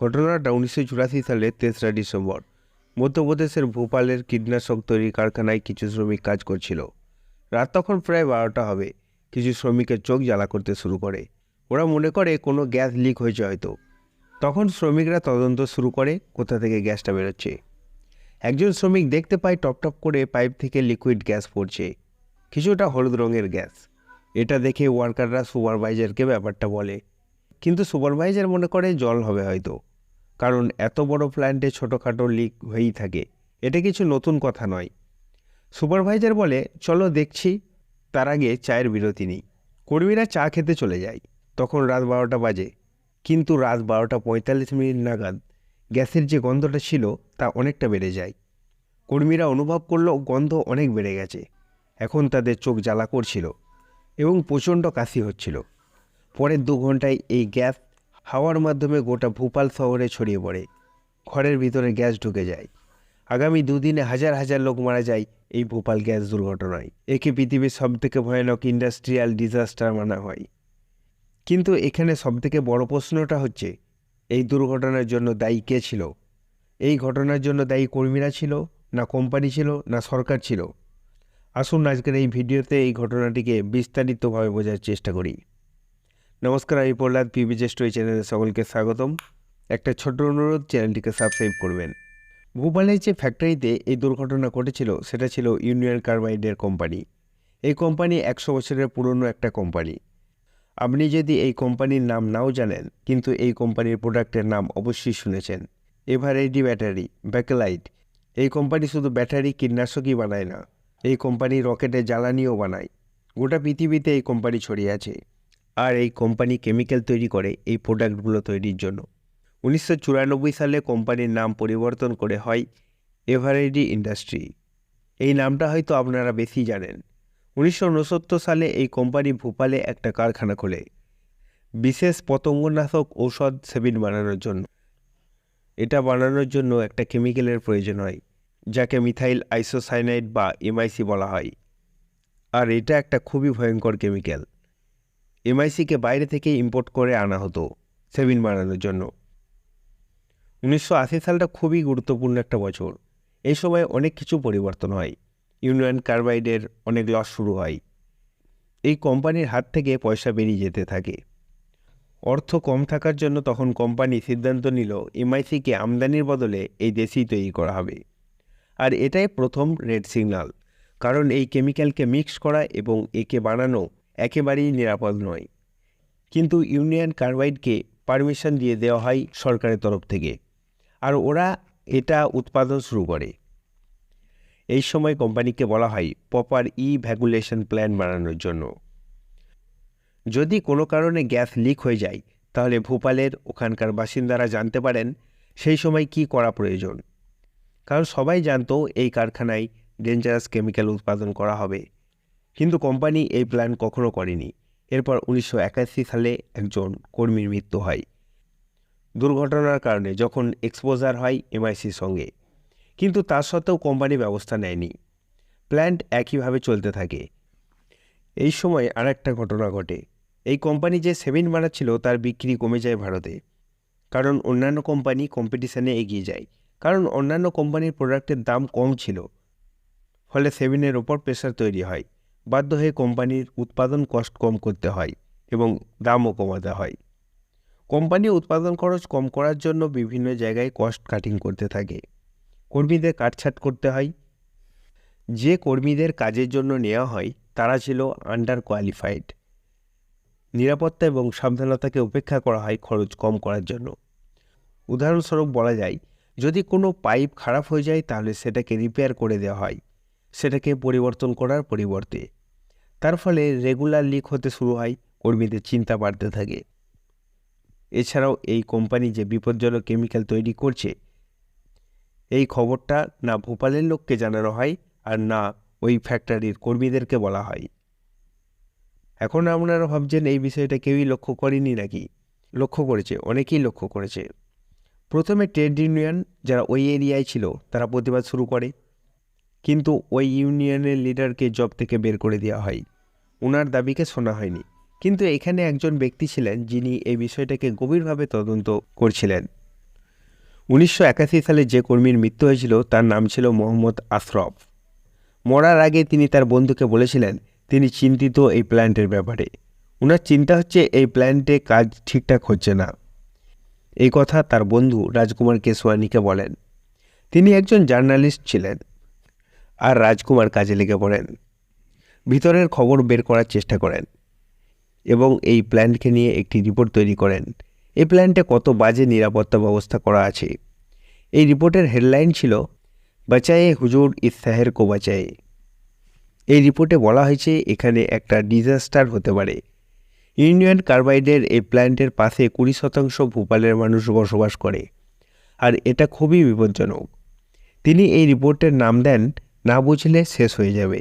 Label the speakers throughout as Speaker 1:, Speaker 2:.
Speaker 1: ঘটনাটা উনিশশো চুরাশি সালের তেসরা ডিসেম্বর। মধ্যপ্রদেশের ভোপালের কীটনাশক তৈরি কারখানায় কিছু শ্রমিক কাজ করছিল। রাত তখন প্রায় বারোটা হবে। কিছু শ্রমিকের চোখ জ্বালা করতে শুরু করে। ওরা মনে করে কোনো গ্যাস লিক হয়েছে হয়তো। তখন শ্রমিকরা তদন্ত শুরু করে কোথা থেকে গ্যাসটা বেরোচ্ছে। একজন শ্রমিক দেখতে পায় টপ টপ করে পাইপ থেকে লিকুইড গ্যাস পড়ছে। কিছুটা হলুদ রঙের গ্যাস। এটা দেখে ওয়ার্কাররা সুপারভাইজারকে ব্যাপারটা বলে। কিন্তু সুপারভাইজার মনে করে জল হবে হয়তো। কারণ এত বড় প্ল্যান্টে ছোটোখাটো লিক হয়েই থাকে। এটা কিছু নতুন কথা নয়। সুপারভাইজার বলে, চলো দেখছি, তার আগে চায়ের বিরতি নেই। কর্মীরা চা খেতে চলে যায়। তখন রাত বারোটা বাজে। কিন্তু রাত বারোটা পঁয়তাল্লিশ মিনিট নাগাদ গ্যাসের যে গন্ধটা ছিল, তা অনেকটা বেড়ে যায়। কর্মীরা অনুভব করল গন্ধ অনেক বেড়ে গেছে। এখন তাদের চোখ জ্বালা করছিল এবং প্রচণ্ড কাশি হচ্ছিল। পরের দু ঘন্টায় এই গ্যাস হাওয়ার মাধ্যমে গোটা ভোপাল শহরে ছড়িয়ে পড়ে। ঘরের ভিতরে গ্যাস ঢুকে যায়। আগামী দুদিনে হাজার হাজার লোক মারা যায় এই ভোপাল গ্যাস দুর্ঘটনায়। একে পৃথিবীর সবথেকে ভয়ানক ইন্ডাস্ট্রিয়াল ডিজাস্টার মানা হয়। কিন্তু এখানে সবথেকে বড় প্রশ্নটা হচ্ছে, এই দুর্ঘটনার জন্য দায়ী কে ছিল? এই ঘটনার জন্য দায়ী কর্মীরা ছিল না কোম্পানি ছিল না সরকার ছিল? আসুন আজকের এই ভিডিওতে এই ঘটনাটিকে বিস্তারিতভাবে বোঝার চেষ্টা করি। নমস্কার, আমি প্রহ্লাদ পিবিজে স্টোরি চ্যানেলে সকলকে স্বাগতম। একটা ছোট অনুরোধ, চ্যানেলটিকে সাবস্ক্রাইব করবেন। ভোপালের যে ফ্যাক্টরিতে এই দুর্ঘটনা ঘটেছিল, সেটা ছিল ইউনিয়ন কার্বাইডের কোম্পানি। এই কোম্পানি একশো বছরের পুরনো একটা কোম্পানি। আপনি যদি এই কোম্পানির নাম নাও জানেন, কিন্তু এই কোম্পানির প্রোডাক্টের নাম অবশ্যই শুনেছেন। Eveready battery, Bakelite. এই কোম্পানি শুধু ব্যাটারি কীটনাশকই বানায় না, এই কোম্পানি রকেটের জ্বালানিও বানায়। গোটা পৃথিবীতে এই কোম্পানি ছড়িয়ে আছে। আর এই কোম্পানি কেমিক্যাল তৈরি করে এই প্রোডাক্টগুলো তৈরির জন্য। উনিশশো চুরানব্বই সালে কোম্পানির নাম পরিবর্তন করে হয় এভারেডি ইন্ডাস্ট্রি। এই নামটা হয়তো আপনারা বেশি জানেন। উনিশশো উনসত্তর সালে এই কোম্পানি ভোপালে একটা কারখানা খোলে। বিশেষ পতঙ্গনাশক ঔষধ সেবিন বানানোর জন্য। এটা বানানোর জন্য একটা কেমিক্যালের প্রয়োজন হয়, যাকে মিথাইল আইসোসাইনাইড বা এমআইসি বলা হয়। আর এটা একটা খুবই ভয়ঙ্কর কেমিক্যাল। এমআইসিকে বাইরে থেকে ইম্পোর্ট করে আনা হতো সেভিন বানানোর জন্য। উনিশশো আশি সালটা খুবই গুরুত্বপূর্ণ একটা বছর। এই সময় অনেক কিছু পরিবর্তন হয়। ইউনিয়ন কার্বাইডের অনেক লস শুরু হয়। এই কোম্পানির হাত থেকে পয়সা বেরিয়ে যেতে থাকে। অর্থ কম থাকার জন্য তখন কোম্পানি সিদ্ধান্ত নিল এমআইসিকে আমদানির বদলে এই দেশেই তৈরি করা হবে। আর এটাই প্রথম রেড সিগন্যাল কারণ এই কেমিক্যালকে মিক্স করা এবং একে বানানো একেবারেই নিরাপদ নয়। কিন্তু ইউনিয়ন কার্বাইডকে পারমিশন দিয়ে দেওয়া হয় সরকারের তরফ থেকে। আর ওরা এটা উৎপাদন শুরু করে। এই সময় কোম্পানিকে বলা হয় প্রপার ই ভ্যাগুলেশন প্ল্যান বানানোর জন্য। যদি কোনো কারণে গ্যাস লিক হয়ে যায়, তাহলে ভোপালের ওখানকার বাসিন্দারা জানতে পারেন সেই সময় কি করা প্রয়োজন। কারণ সবাই জানতো এই কারখানায় ডেঞ্জারাস কেমিক্যাল উৎপাদন করা হবে। কিন্তু কোম্পানি এই প্ল্যান কখনো করেনি। এরপর উনিশশো একাশি সালে একজন কর্মীর মৃত্যু হয়। দুর্ঘটনার কারণে যখন এক্সপোজার হয় এমআইসির সঙ্গে। কিন্তু তার সত্ত্বেও কোম্পানি ব্যবস্থা নেয়নি। প্ল্যান্ট একইভাবে চলতে থাকে। এই সময় আর একটা ঘটনা ঘটে। এই কোম্পানি যে সেভিন বানাচ্ছিল তার বিক্রি কমে যায় ভারতে। কারণ অন্যান্য কোম্পানি কম্পিটিশানে এগিয়ে যায়। কারণ অন্যান্য কোম্পানির প্রোডাক্টের দাম কম ছিল। ফলে সেভিনের ওপর প্রেশার তৈরি হয়। বাধ্য হয়ে কোম্পানির উৎপাদন কষ্ট কম করতে হয় এবং দামও কমাতে হয়। কোম্পানি উৎপাদন খরচ কম করার জন্য বিভিন্ন জায়গায় কস্ট কাটিং করতে থাকে। কর্মীদের কাটছাট করতে হয়। যে কর্মীদের কাজের জন্য নেওয়া হয়, তারা ছিল আন্ডার কোয়ালিফাইড নিরাপত্তা এবং সাবধানতাকে উপেক্ষা করা হয় খরচ কম করার জন্য। উদাহরণস্বরূপ বলা যায়, যদি কোনো পাইপ খারাপ হয়ে যায়, তাহলে সেটাকে রিপেয়ার করে দেওয়া হয়। সেটাকে পরিবর্তন করার পরিবর্তে। তার ফলে রেগুলার লিক হতে শুরু হয়, কর্মীদের চিন্তা বাড়তে থাকে। এছাড়াও এই কোম্পানি যে বিপজ্জনক কেমিক্যাল তৈরি করছে, এই খবরটা না ভোপালের লোককে জানানো হয় আর না ওই ফ্যাক্টরির কর্মীদেরকে বলা হয়। এখন আপনারা ভাবছেন এই বিষয়টা কেউই লক্ষ্য করেনি নাকি? লক্ষ্য করেছে, অনেকেই লক্ষ্য করেছে। প্রথমে ট্রেড ইউনিয়ন যারা ওই এরিয়ায় ছিল, তারা প্রতিবাদ শুরু করে। কিন্তু ওই ইউনিয়নের লিডারকে জব থেকে বের করে দেওয়া হয়। ওনার দাবিকে শোনা হয়নি। কিন্তু এখানে একজন ব্যক্তি ছিলেন যিনি এই বিষয়টাকে গভীরভাবে তদন্ত করছিলেন। উনিশশো একাশি সালে যে কর্মীর মৃত্যু হয়েছিল, তার নাম ছিল মোহাম্মদ আশরফ। মরার আগে তিনি তার বন্ধুকে বলেছিলেন, তিনি চিন্তিত এই প্ল্যান্টের ব্যাপারে। ওনার চিন্তা হচ্ছে, এই প্ল্যান্টে কাজ ঠিকঠাক হচ্ছে না। এই কথা তার বন্ধু রাজকুমার কেশওয়ানিকে বলেন। তিনি একজন জার্নালিস্ট ছিলেন। আর রাজকুমার কাজে লেগে পড়েন। ভিতরের খবর বের করার চেষ্টা করেন এবং এই প্ল্যান্টকে নিয়ে একটি রিপোর্ট তৈরি করেন। এই প্ল্যান্টে কত বাজে নিরাপত্তা ব্যবস্থা করা আছে। এই রিপোর্টের হেডলাইন ছিল, বাঁচায়ে হুজুর ইস সাহের কো বাঁচায়ে। এই রিপোর্টে বলা হয়েছে, এখানে একটা ডিজাস্টার হতে পারে। ইউনিয়ন কার্বাইডের এই প্ল্যান্টের পাশে কুড়ি শতাংশ ভূপালের মানুষ বসবাস করে, আর এটা খুবই বিপজ্জনক। তিনি এই রিপোর্টের নাম দেন না বুঝলে শেষ হয়ে যাবে।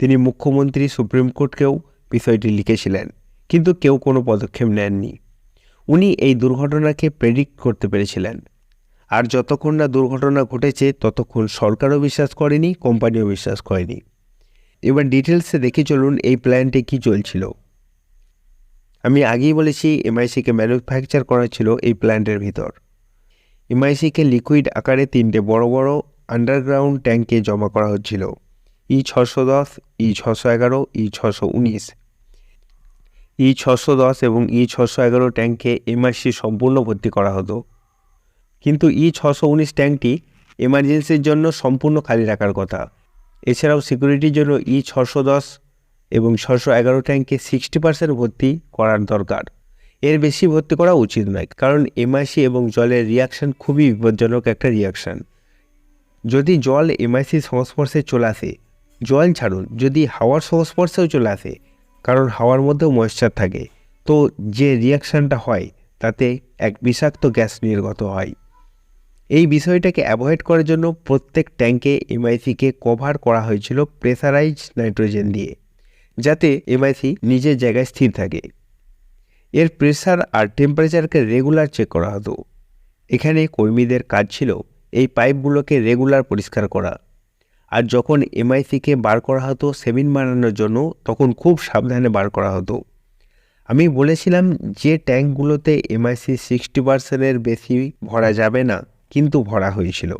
Speaker 1: তিনি মুখ্যমন্ত্রী সুপ্রিম কোর্টকেও বিষয়টি লিখেছিলেন, কিন্তু কেউ কোনো পদক্ষেপ নেননি। উনি এই দুর্ঘটনাকে প্রেডিক্ট করতে পেরেছিলেন। আর যতক্ষণ না দুর্ঘটনা ঘটেছে, ততক্ষণ সরকারও বিশ্বাস করেনি, কোম্পানিও বিশ্বাস করেনি। এবার ডিটেলসে দেখে চলুন এই প্ল্যান্টে কী চলছিল। আমি আগেই বলেছি এমআইসিকে ম্যানুফ্যাকচার করা ছিল এই প্ল্যান্টের ভিতর। এমআইসিকে লিকুইড আকারে তিনটে বড় বড় আন্ডারগ্রাউন্ড ট্যাঙ্কে জমা করা হচ্ছিল। ই ছশো দশ ই ছশো এগারো ই ছশো উনিশ। ই ছশো দশ এবং ই ছশো এগারো ট্যাঙ্কে এমআইসি সম্পূর্ণ ভর্তি করা হতো। কিন্তু ই ছশো উনিশ ট্যাঙ্কটি এমার্জেন্সির জন্য সম্পূর্ণ খালি রাখার কথা। এছাড়াও সিকিউরিটির জন্য ই ছশো দশ এবং ছশো এগারো ট্যাঙ্কে সিক্সটি পার্সেন্ট ভর্তি করার দরকার। এর বেশি ভর্তি করা উচিত নয়, কারণ এমআইসি এবং জলের রিয়াকশান খুবই বিপজ্জনক একটা রিয়াকশান যদি জল এমআইসির সংস্পর্শে চলে আসে, জল ছাড়ুন। যদি হাওয়ার সংস্পর্শেও চলে আসে, কারণ হাওয়ার মধ্যেও ময়েশ্চার থাকে। তো যে রিয়াকশানটা হয়, তাতে এক বিষাক্ত গ্যাস নির্গত হয়। এই বিষয়টাকে অ্যাভয়েড করার জন্য প্রত্যেক ট্যাঙ্কে এমআইসিকে কভার করা হয়েছিল প্রেসারাইজ নাইট্রোজেন দিয়ে, যাতে এমআইসি নিজের জায়গায় স্থির থাকে। এর প্রেসার আর টেম্পারেচারকে রেগুলার চেক করা হতো। এখানে কর্মীদের কাজ ছিল এই পাইপগুলোকে রেগুলার পরিষ্কার করা। আর যখন এমআইসিকে বার করা হতো সেভিন বানানোর জন্য, তখন খুব সাবধানে বার করা হতো। আমি বলেছিলাম যে ট্যাঙ্কগুলোতে এমআইসি সিক্সটি পার্সেন্টের বেশি ভরা যাবে না, কিন্তু ভরা হয়েছিল।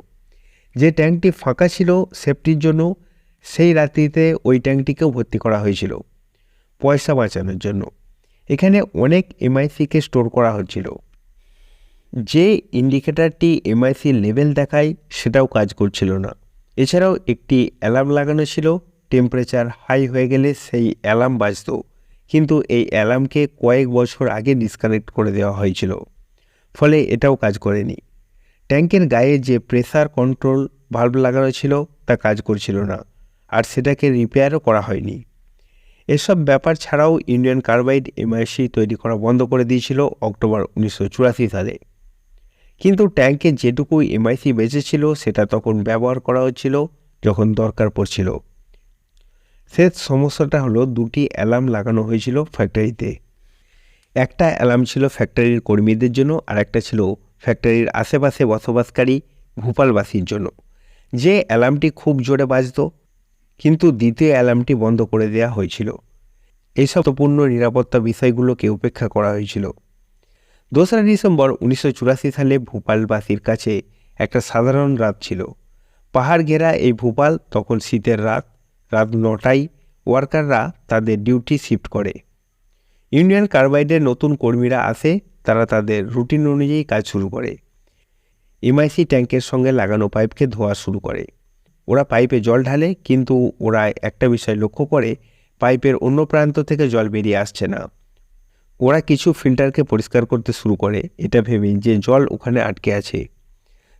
Speaker 1: যে ট্যাঙ্কটি ফাঁকা ছিল সেফটির জন্য, সেই রাত্রিতে ওই ট্যাঙ্কটিকেও ভর্তি করা হয়েছিল, পয়সা বাঁচানোর জন্য। এখানে অনেক এমআইসিকে স্টোর করা হচ্ছিল। যে ইন্ডিকেটারটি এমআইসি লেভেল দেখায় সেটাও কাজ করছিল না। এছাড়াও একটি অ্যালার্ম লাগানো ছিল, টেম্পারেচার হাই হয়ে গেলে সেই অ্যালার্ম বাজত। কিন্তু এই অ্যালার্মকে কয়েক বছর আগে ডিসকানেক্ট করে দেওয়া হয়েছিল। ফলে এটাও কাজ করেনি। ট্যাঙ্কের গায়ে যে প্রেসার কন্ট্রোল ভাল্ব লাগানো ছিল, তা কাজ করছিল না। আর সেটাকে রিপেয়ারও করা হয়নি। এসব ব্যাপার ছাড়াও ইন্ডিয়ান কার্বাইড এমআইসি তৈরি করা বন্ধ করে দিয়েছিল অক্টোবর উনিশশো চুরাশি সালে। কিন্তু ট্যাঙ্কে যেটুকু এমআইসি বেঁচেছিল সেটা তখন ব্যবহার করা হচ্ছিল যখন দরকার পড়ছিল। শেষ সমস্যাটা হলো দুটি অ্যালার্ম লাগানো হয়েছিল ফ্যাক্টরিতে। একটা অ্যালার্ম ছিল ফ্যাক্টরির কর্মীদের জন্য, আর একটা ছিল ফ্যাক্টরির আশেপাশে বসবাসকারী ভূপালবাসীর জন্য। যে অ্যালার্মটি খুব জোরে বাজত, কিন্তু দ্বিতীয় অ্যালার্মটি বন্ধ করে দেওয়া হয়েছিল। এইসব পূর্ণ নিরাপত্তা বিষয়গুলোকে উপেক্ষা করা হয়েছিল। দোসরা ডিসেম্বর উনিশশো চুরাশি সালে ভূপালবাসীর কাছে একটা সাধারণ রাত ছিল। পাহাড় ঘেরা এই ভূপাল তখন শীতের রাত রাত নটায় ওয়ার্কাররা তাদের ডিউটি শিফট করে। ইউনিয়ন কার্বাইডের নতুন কর্মীরা আসে, তারা তাদের রুটিন অনুযায়ী কাজ শুরু করে। এমআইসি ট্যাঙ্কের সঙ্গে লাগানো পাইপকে ধোয়া শুরু করে। ওরা পাইপে জল ঢালে, কিন্তু ওরা একটা বিষয় লক্ষ্য করে, পাইপের অন্য প্রান্ত থেকে জল বেরিয়ে আসছে না। ওরা কিছু ফিল্টারকে পরিষ্কার করতে শুরু করে। এটা ভেবে যে জল ওখানে আটকে আছে।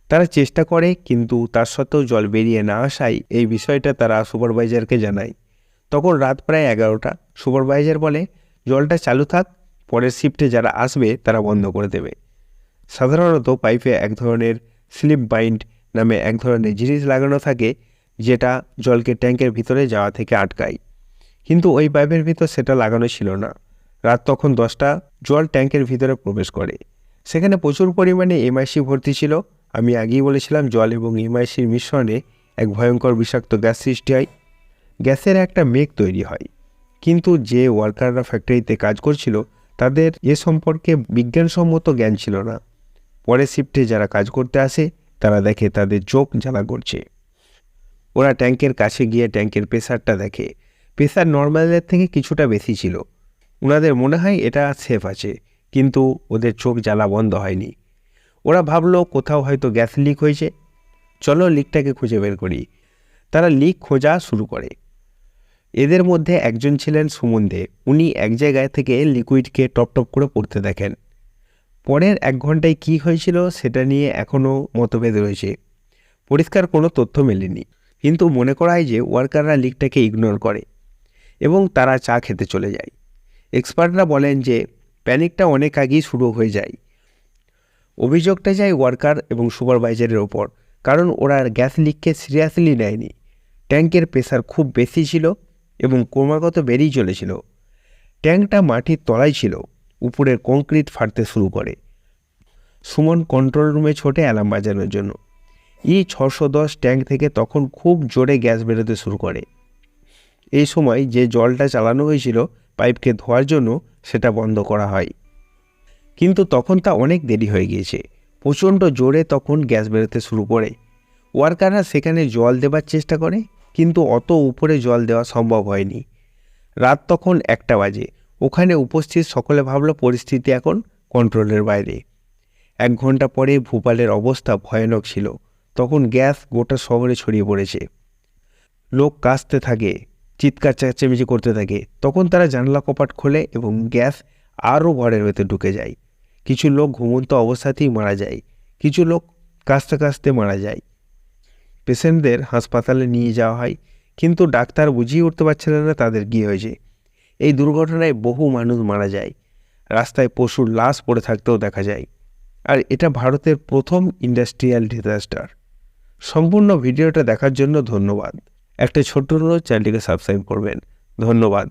Speaker 1: তারা চেষ্টা করে, কিন্তু তার সত্ত্বেও জল বেরিয়ে না আসায় এই বিষয়টা তারা সুপারভাইজারকে জানায়। তখন রাত প্রায় এগারোটা। সুপারভাইজার বলে, জলটা চালু থাক, পরের শিফটে যারা আসবে তারা বন্ধ করে দেবে। সাধারণত পাইপে এক ধরনের স্লিপ বাইন্ড নামে এক ধরনের জিনিস লাগানো থাকে, যেটা জলকে ট্যাঙ্কের ভিতরে যাওয়া থেকে আটকায়। কিন্তু ওই পাইপের ভিতর সেটা লাগানো ছিল না। রাত তখন দশটা, জল ট্যাঙ্কের ভিতরে প্রবেশ করে। সেখানে প্রচুর পরিমাণে এমআইসি ভর্তি ছিল। আমি আগেই বলেছিলাম, জল এবং এমআইসির মিশ্রণে এক ভয়ঙ্কর বিষাক্ত গ্যাস সৃষ্টি হয়। গ্যাসের একটা মেঘ তৈরি হয়। কিন্তু যে ওয়ার্কাররা ফ্যাক্টরিতে কাজ করছিল, তাদের এ সম্পর্কে বিজ্ঞানসম্মত জ্ঞান ছিল না। পরের শিফটে যারা কাজ করতে আসে, তারা দেখে তাদের চোখ জ্বালা করছে। ওরা ট্যাঙ্কের কাছে গিয়ে ট্যাঙ্কের প্রেসারটা দেখে। প্রেসার নর্মালের থেকে কিছুটা বেশি ছিল। ওনাদের মনে হয় এটা সেফ আছে, কিন্তু ওদের চোখ জ্বালা বন্ধ হয়নি। ওরা ভাবলো কোথাও হয়তো গ্যাস লিক হয়েছে। চলো লিকটাকে খুঁজে বের করি। তারা লিক খোঁজা শুরু করে। এদের মধ্যে একজন ছিলেন সুমন দে। উনি এক জায়গায় থেকে লিকুইডকে টপ টপ করে পড়তে দেখেন। পরের এক ঘন্টায় কি হয়েছিল সেটা নিয়ে এখনও মতভেদ রয়েছে। পরিষ্কার কোনো তথ্য মেলেনি। কিন্তু মনে করা হয় যে ওয়ার্কাররা লিকটাকে ইগনোর করে এবং তারা চা খেতে চলে যায়। এক্সপার্টরা বলেন যে, প্যানিকটা অনেক আগেই শুরু হয়ে যায়। অভিযোগটা যায় ওয়ার্কার এবং সুপারভাইজারের ওপর, কারণ ওরা গ্যাস লিককে সিরিয়াসলি নেয়নি। ট্যাঙ্কের প্রেসার খুব বেশি ছিল এবং ক্রমাগত বেড়েই চলেছিল। ট্যাঙ্কটা মাটির তলায় ছিল, উপরের কংক্রিট ফাটতে শুরু করে। সুমন কন্ট্রোল রুমে ছোটে অ্যালার্ম বাজানোর জন্য। ই ছশো দশ ট্যাঙ্ক থেকে তখন খুব জোরে গ্যাস বেরোতে শুরু করে। এই সময় যে জলটা চালানো হয়েছিল পাইপকে ধোয়ার জন্য সেটা বন্ধ করা হয়। কিন্তু তখন তা অনেক দেরি হয়ে গিয়েছে। প্রচণ্ড জোরে তখন গ্যাস বেরোতে শুরু করে। ওয়ার্কাররা সেখানে জল দেবার চেষ্টা করে, কিন্তু অত উপরে জল দেওয়া সম্ভব হয়নি। রাত তখন একটা বাজে। ওখানে উপস্থিত সকলে ভাবলো, পরিস্থিতি এখন কন্ট্রোলের বাইরে। এক ঘণ্টা পরে ভূপালের অবস্থা ভয়ানক ছিল। তখন গ্যাস গোটা শহরে ছড়িয়ে পড়েছে। লোক কাশতে থাকে। চিৎকার চেঁচামেচি করতে থাকে। তখন তারা জানলা কপাট খোলে এবং গ্যাস আরও ঘরের ভেতর ঢুকে যায়। কিছু লোক ঘুমন্ত অবস্থাতেই মারা যায়। কিছু লোক কাশতে কাশতে মারা যায়। পেশেন্টদের হাসপাতালে নিয়ে যাওয়া হয়, কিন্তু ডাক্তার বুঝিয়ে উঠতে পারছিলেন না তাদের কী হয়েছে। এই দুর্ঘটনায় বহু মানুষ মারা যায়। রাস্তায় পশুর লাশ পড়ে থাকতেও দেখা যায়। আর এটা ভারতের প্রথম ইন্ডাস্ট্রিয়াল ডিজাস্টার। সম্পূর্ণ ভিডিওটা দেখার জন্য ধন্যবাদ। একটা ছোট্ট অনুরোধ চ্যানেলটিকে সাবস্ক্রাইব করবেন। ধন্যবাদ।